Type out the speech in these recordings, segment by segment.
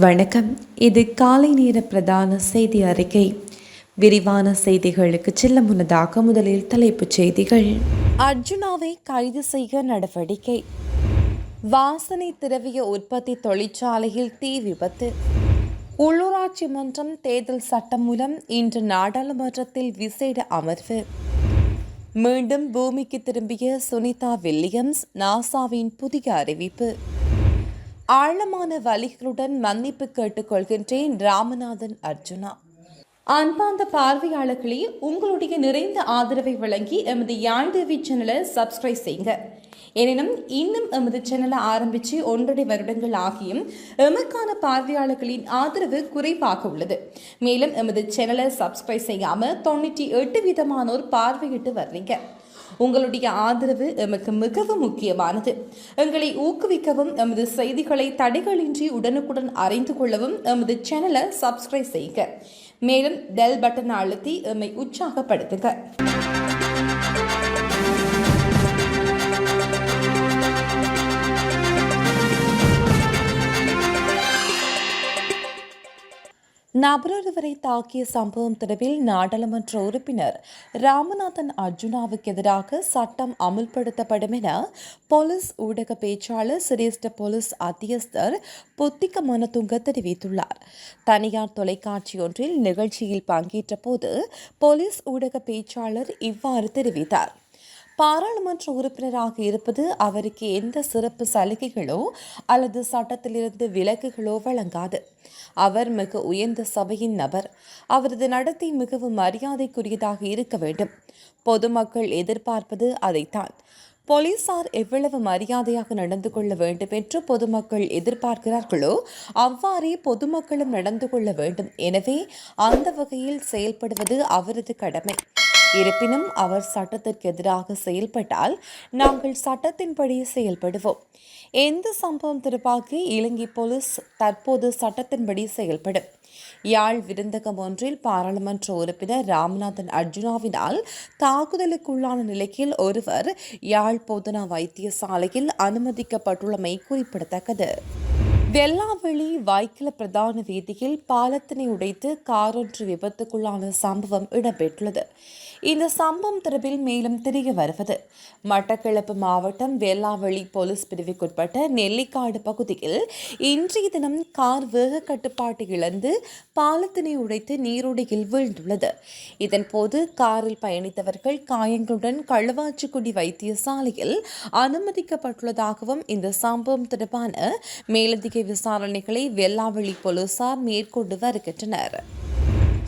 வணக்கம். இது காலை நேர பிரதான செய்தி அறிக்கை. விரிவான செய்திகளுக்கு செல்ல முன்னதாக முதலில் தலைப்புச் செய்திகள். அர்ஜுனாவை கைது செய்ய நடவடிக்கை. வாசனை திரவிய உற்பத்தி தொழிற்சாலையில் தீ விபத்து. உள்ளூராட்சி மன்றம் தேர்தல் சட்டம் மூலம் இன்று நாடாளுமன்றத்தில் விசேட அமர்வு. மீண்டும் பூமிக்கு திரும்பிய சுனிதா வில்லியம்ஸ் நாசாவின் புதிய அறிவிப்பு. ஆழமான வலிகளுடன் மன்னிப்பு கேட்டுக்கொள்கின்றேன் ராமநாதன் அர்ஜுனா. அன்பாந்த பார்வையாளர்களே உங்களுடைய நிறைந்த ஆதரவை வழங்கி எமது யாழ்தேவி சேனலை சப்ஸ்கிரைப் செய்யுங்க. எனினும் இன்னும் எமது சேனலை ஆரம்பித்து ஒன்றரை வருடங்கள் ஆகியும் எமக்கான பார்வையாளர்களின் ஆதரவு குறைவாக உள்ளது. மேலும் எமது சேனலை சப்ஸ்கிரைப் செய்யாமல் தொண்ணூற்றி எட்டு விதமானோர் பார்வையிட்டு வர்றீங்க உங்களுடைய ஆதரவு எமக்கு மிகவும் முக்கியமானது. எங்களை ஊக்குவிக்கவும் எமது செய்திகளை தடைகளின்றி உடனுக்குடன் அறிந்து கொள்ளவும் எமது சேனலை சப்ஸ்கிரைப் செய்யுங்க மேலும் பெல் பட்டன் அழுத்தி எம்மை உற்சாகப்படுத்துங்க நபரொருவரை தாக்கிய சம்பவம் தொடர்பில் நாடாளுமன்ற உறுப்பினர் ராமநாதன் அர்ஜுனாவுக்கு எதிராக சட்டம் அமுல்படுத்தப்படும் என போலீஸ் ஊடக பேச்சாளர் சிரேஷ்ட போலீஸ் அத்தியஸ்தர் புத்திக மனதுங்க தெரிவித்துள்ளார். தனியார் தொலைக்காட்சி ஒன்றில் நிகழ்ச்சியில் பங்கேற்ற போது போலீஸ் ஊடக பேச்சாளர் இவ்வாறு தெரிவித்தார். பாராளுமன்ற உறுப்பினராக இருப்பது அவருக்கு எந்த சிறப்பு சலுகைகளோ அல்லது சட்டத்திலிருந்து விலக்குகளோ வழங்காது. அவர் மிக உயர்ந்த சபையின் நபர். அவரது நடத்தை மிகவும் மரியாதைக்குரியதாக இருக்க வேண்டும். பொதுமக்கள் எதிர்பார்ப்பது அதைத்தான். போலீசார் எவ்வளவு மரியாதையாக நடந்து கொள்ள வேண்டும் என்று பொதுமக்கள் எதிர்பார்க்கிறார்களோ அவ்வாறே பொதுமக்களும் நடந்து கொள்ள வேண்டும். எனவே அந்த வகையில் செயல்படுவது அவரது கடமை. இருப்பினும் அவர் சட்டத்திற்கு எதிராக செயல்பட்டால் நாங்கள் சட்டத்தின்படி செயல்படுவோம். எந்த சம்பவம் தொடர்பாக இலங்கை போலீஸ் தற்போது சட்டத்தின்படி செயல்படும். யாழ் விருந்தகம் ஒன்றில் பாராளுமன்ற உறுப்பினர் ராமநாதன் அர்ஜுனாவினால் தாக்குதலுக்குள்ளான நிலையில் ஒருவர் யாழ் போதனா வைத்தியசாலையில் அனுமதிக்கப்பட்டுள்ளமை குறிப்பிடத்தக்கது. வெள்ளாவெளி வாய்க்கில பிரதான வீதியில் பாலத்தினை உடைத்து காரொன்று விபத்துக்குள்ளான சம்பவம் இடம்பெற்றுள்ளது. இந்த சம்பவம் தொடர்பில் மேலும் தெரிய வருவது. மட்டக்களப்பு மாவட்டம் வெள்ளாவெளி போலீஸ் பிரிவுக்குட்பட்ட நெல்லிக்காடு பகுதியில் இன்றைய தினம் கார் வேக கட்டுப்பாட்டு இழந்து பாலத்தினை உடைத்து நீரோடையில் வீழ்ந்துள்ளது. இதன்போது காரில் பயணித்தவர்கள் காயங்களுடன் களுவாச்சிக்குடி வைத்தியசாலையில் அனுமதிக்கப்பட்டுள்ளதாகவும் இந்த சம்பவம் தொடர்பான மேலதிக விசாரணைகளை வெள்ளாவெளி போலீசார் மேற்கொண்டு வருகின்றனர்.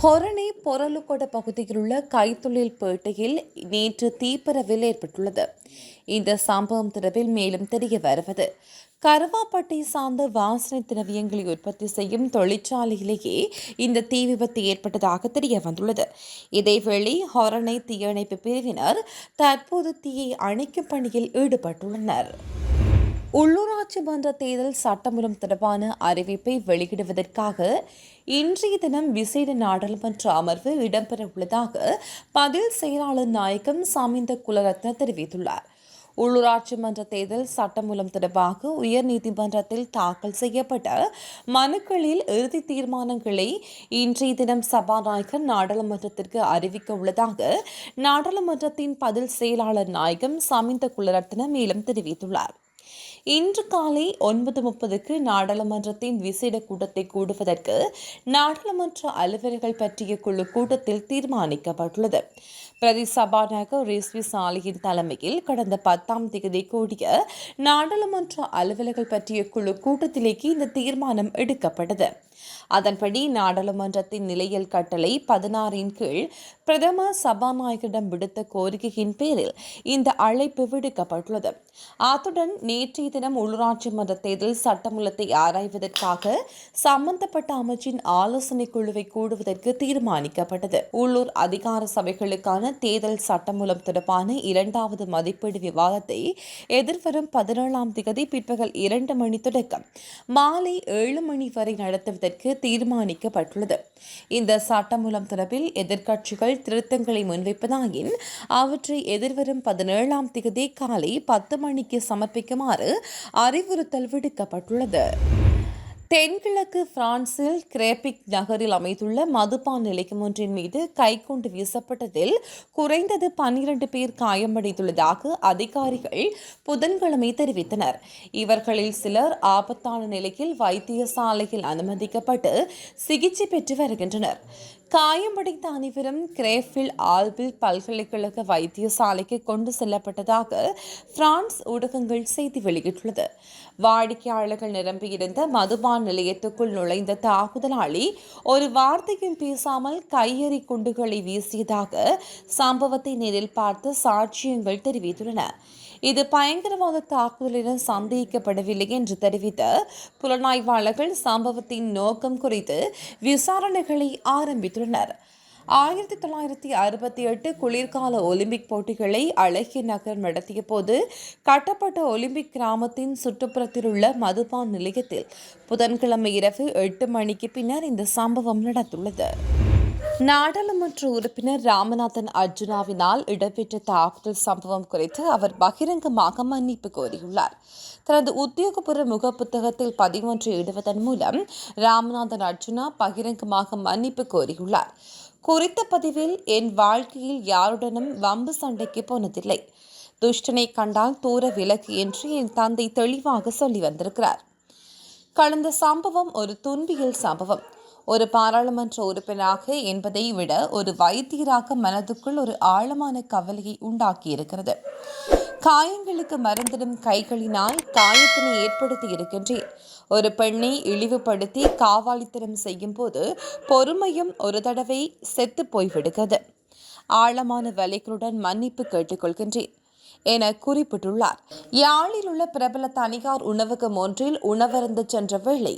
ஹொரணி பொரலுக்கோட பகுதியில் உள்ள கைத்தொழில் பேட்டையில் நேற்று தீப்பரவில் ஏற்பட்டுள்ளது. இந்த சம்பவம் தொடர்பில் மேலும் தெரிய வருவது. கருவாப்பட்டை சார்ந்த வாசனை திரவியங்களை உற்பத்தி செய்யும் தொழிற்சாலையிலேயே இந்த தீ விபத்து ஏற்பட்டதாக தெரிய வந்துள்ளது. இதேவேளை ஹொரணை தீயணைப்பு பிரிவினர் தற்போது தீயை அணைக்கும் பணியில் ஈடுபட்டுள்ளனர். உள்ளூராட்சி மன்ற தேர்தல் சட்டமூலம் தொடர்பான அறிவிப்பை வெளியிடுவதற்காக இன்றைய தினம் விசேட நாடாளுமன்ற அமர்வு இடம்பெற உள்ளதாக பதில் செயலாளர் நாயகம் சாமிந்த குலரத்ன தெரிவித்துள்ளார். உள்ளூராட்சி மன்ற தேர்தல் சட்டமூலம் தொடர்பாக உயர்நீதிமன்றத்தில் தாக்கல் செய்யப்பட்ட மனுக்களில் இறுதி தீர்மானங்களை இன்றைய தினம் சபாநாயகர் நாடாளுமன்றத்திற்கு அறிவிக்க உள்ளதாக நாடாளுமன்றத்தின் பதில் செயலாளர் நாயகம் சமிந்த குலரத்ன மேலும் தெரிவித்துள்ளார். இன்று காலை ஒன்பது முப்பதுக்கு நாடாளுமன்றத்தின் விசேட கூட்டத்தை கூடுவதற்கு நாடாளுமன்ற அலுவலர்கள் பற்றிய குழு கூட்டத்தில் தீர்மானிக்கப்பட்டுள்ளது. பிரதி சபாநாயகர் ரேஸ்வி சாலியின் தலைமையில் கடந்த பத்தாம் தேதி கூடிய நாடாளுமன்ற அலுவலர்கள் பற்றிய குழு கூட்டத்திலேயே இந்த தீர்மானம் எடுக்கப்பட்டது. அதன்படி நாடாளுமன்றத்தின் நிலையில் கட்டளை பதினாறின் கீழ் பிரதம சபாநாயகரிடம் விடுத்த கோரிக்கையின் பேரில் இந்த அழைப்பு விடுக்கப்பட்டுள்ளது. அத்துடன் நேற்றைய தினம் உள்ளூராட்சி மன்ற தேர்தல் சட்டமூலத்தை ஆராய்வதற்காக சம்பந்தப்பட்ட அமைச்சின் ஆலோசனை குழுவை கூடுவதற்கு தீர்மானிக்கப்பட்டது. உள்ளூர் அதிகார சபைகளுக்கான தேர்தல் சட்டமூலம் தொடர்பான இரண்டாவது மதிப்பீடு விவாதத்தை எதிர்வரும் பதினேழாம் திகதி பிற்பகல் இரண்டு மணி தொடக்கம் மாலை ஏழு மணி வரை நடத்துவதற்கு தீர்மானிக்கப்பட்டுள்ளது. இந்த சட்டமூலம் தொடர்பில் எதிர்க்கட்சிகள் திருத்தங்களை முன்வைப்பதாயின் அவற்றை எதிர்வரும் பதினேழாம் தேதி காலை பத்து மணிக்கு சமர்ப்பிக்குமாறு அறிவுறுத்தல் விடுக்கப்பட்டுள்ளது. தென்கிழக்கு பிரான்சில் கிரேபிக் நகரில் அமைந்துள்ள மதுபான் நிலையம் ஒன்றின் மீது கைக்கொண்டு வீசப்பட்டதில் குறைந்தது பன்னிரண்டு பேர் காயமடைந்துள்ளதாக அதிகாரிகள் புதன்கிழமை தெரிவித்தனர். இவர்களில் சிலர் ஆபத்தான நிலையில் வைத்தியசாலையில் அனுமதிக்கப்பட்டு சிகிச்சை பெற்று வருகின்றனர். காயமடைந்த அனைவரும் கிரேஃபில் ஆல்பில் பல்கலைக்கழக வைத்தியசாலைக்கு கொண்டு செல்லப்பட்டதாக பிரான்ஸ் ஊடகங்கள் செய்தி வெளியிட்டுள்ளது. வாடிக்கையாளர்கள் நிரம்பியிருந்த மதுபான் நிலையத்துக்குள் நுழைந்த தாக்குதலாளி ஒரு வார்த்தையும் பேசாமல் கையெறி குண்டுகளை வீசியதாக சம்பவத்தை நேரில் பார்த்து சாட்சியங்கள் தெரிவித்துள்ளன. இது பயங்கரவாத தாக்குதல் என சந்தேகிக்கப்படவில்லை என்று தெரிவித்த புலனாய்வாளர்கள் சம்பவத்தின் நோக்கம் குறித்து விசாரணைகளை ஆரம்பித்துள்ளனர். ஆயிரத்தி தொள்ளாயிரத்தி அறுபத்தி எட்டு குளிர்கால ஒலிம்பிக் போட்டிகளை அழகிய நகர் நடத்திய போது கட்டப்பட்ட ஒலிம்பிக் கிராமத்தின் சுற்றுப்புறத்தில் உள்ள மதுபான் நிலையத்தில் புதன்கிழமை இரவு எட்டு மணிக்கு பின்னர் இந்த சம்பவம் நடந்துள்ளது. நாடாளுமன்ற உறுப்பினர் ராமநாதன் அர்ஜுனாவினால் இடம்பெற்ற தாக்குதல் சம்பவம் குறித்து அவர் பகிரங்கமாக மன்னிப்பு கோரியுள்ளார். தனது உத்தியோகபூர்வ முக புத்தகத்தில் பதிவொன்று இடுவதன் மூலம் ராமநாதன் அர்ஜுனா பகிரங்கமாக மன்னிப்பு கோரியுள்ளார். குறித்த பதிவில் என் வாழ்க்கையில் யாருடனும் வம்பு சண்டைக்கு போனதில்லை. துஷ்டனை கண்டால் தூர விலக்கு என்று என் தந்தை தெளிவாக சொல்லி வந்திருக்கிறார். கடந்த சம்பவம் ஒரு துன்பியல் சம்பவம். ஒரு பாராளுமன்ற உறுப்பினராக என்பதை விட ஒரு வைத்தியராக மனதுக்குள் ஒரு ஆழமான கவலையை உண்டாக்கியிருக்கிறது. காயங்களுக்கு மருந்திடும் கைகளினால் காயத்தினை ஏற்படுத்தி இருக்கின்றேன். ஒரு பெண்ணை இழிவுபடுத்தி காவாலித்தனம் செய்யும் போது பொறுமையும் ஒரு தடவை செத்து போய்விடுகிறது. ஆழமான வலைகளுடன் மன்னிப்பு கேட்டுக்கொள்கின்றேன் என குறிப்பிட்டுள்ளார். யாழில் உள்ள பிரபல தனியார் உணவகம் ஒன்றில் உணவருந்து சென்ற வேளை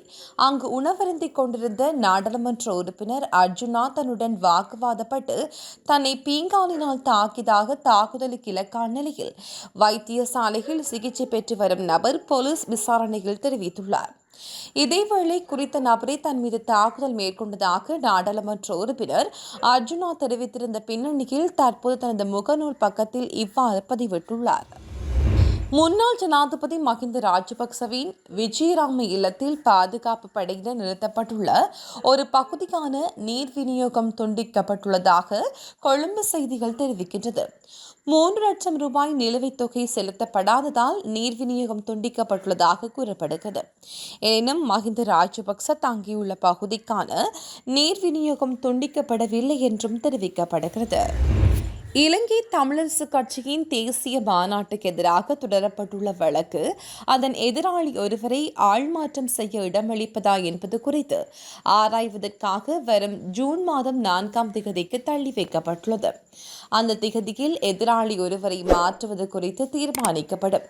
அங்கு உணவருந்திக் கொண்டிருந்த நாடாளுமன்ற உறுப்பினர் அர்ஜுனா தன்னுடன் வாக்குவாதப்பட்டு தன்னை பீங்காலினால் தாக்கியதாக தாக்குதலுக்கு இலக்கான நிலையில் வைத்தியசாலையில் சிகிச்சை பெற்று வரும் நபர் போலீஸ் விசாரணையில் தெரிவித்துள்ளார். இதேவேளை குறித்த நபரை தன் மீது தாக்குதல் மேற்கொண்டதாக நாடாளுமன்ற உறுப்பினர் அர்ஜுனா தெரிவித்திருந்த பின்னணியில் தற்போது தனது முகநூல் பக்கத்தில் இவ்வாறு பதிவிட்டுள்ளார். முன்னாள் ஜனாதிபதி மஹிந்த ராஜபக்சவின் விஜயராம இல்லத்தில் பாதுகாப்பு படையினர் நிறுத்தப்பட்டுள்ள ஒரு பகுதிக்கான நீர் விநியோகம் துண்டிக்கப்பட்டுள்ளதாக கொழும்பு செய்திகள் தெரிவிக்கின்றது. மூன்று லட்சம் ரூபாய் நிலுவைத் தொகை செலுத்தப்படாததால் நீர் விநியோகம் துண்டிக்கப்பட்டுள்ளதாக கூறப்படுகிறது. எனினும் மஹிந்த ராஜபக்ச தங்கியுள்ள பகுதிக்கான நீர் விநியோகம் துண்டிக்கப்படவில்லை என்றும் தெரிவிக்கப்படுகிறது. இலங்கை தமிழரசு கட்சியின் தேசிய மாநாட்டுக்கு எதிராக தொடரப்பட்டுள்ள வழக்கு அதன் எதிராளி ஒருவரை ஆள்மாற்றம் செய்ய இடமளிப்பதா என்பது குறித்து ஆராய்வதற்காக வரும் ஜூன் மாதம் நான்காம் திகதிக்கு தள்ளி வைக்கப்பட்டுள்ளது. அந்த திகதியில் எதிராளி ஒருவரை மாற்றுவது குறித்து தீர்மானிக்கப்படும்.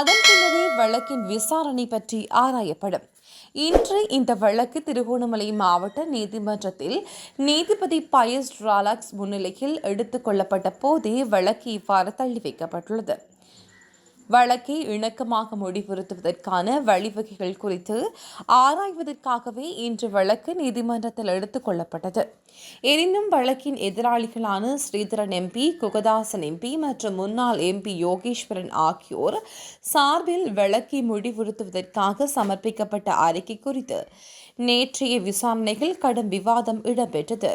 அதன் பின்னரே வழக்கின் விசாரணை பற்றி ஆராயப்படும். இன்று இந்த வழக்கு திருகோணமலை மாவட்ட நீதிமன்றத்தில் நீதிபதி பயஸ் ராலாக்ஸ் முன்னிலையில் எடுத்துக் கொள்ளப்பட்ட போதே வழக்கு இவ்வாறு தள்ளி வைக்கப்பட்டுள்ளது. வழக்கை இணக்கமாக முடிவுறுத்துவதற்கான வழிவகைகள் குறித்து ஆராய்வதற்காகவே இன்று வழக்கு நீதிமன்றத்தில் எடுத்துக் கொள்ளப்பட்டது. எனினும் வழக்கின் எதிராளிகளான ஸ்ரீதரன் எம்பி குகதாசன் எம்பி மற்றும் முன்னாள் எம்பி யோகேஸ்வரன் ஆகியோர் சார்பில் வழக்கை முடிவுறுத்துவதற்காக சமர்ப்பிக்கப்பட்ட அறிக்கை குறித்து நேற்றைய விசாரணைகள் கடும் விவாதம் இடம்பெற்றது.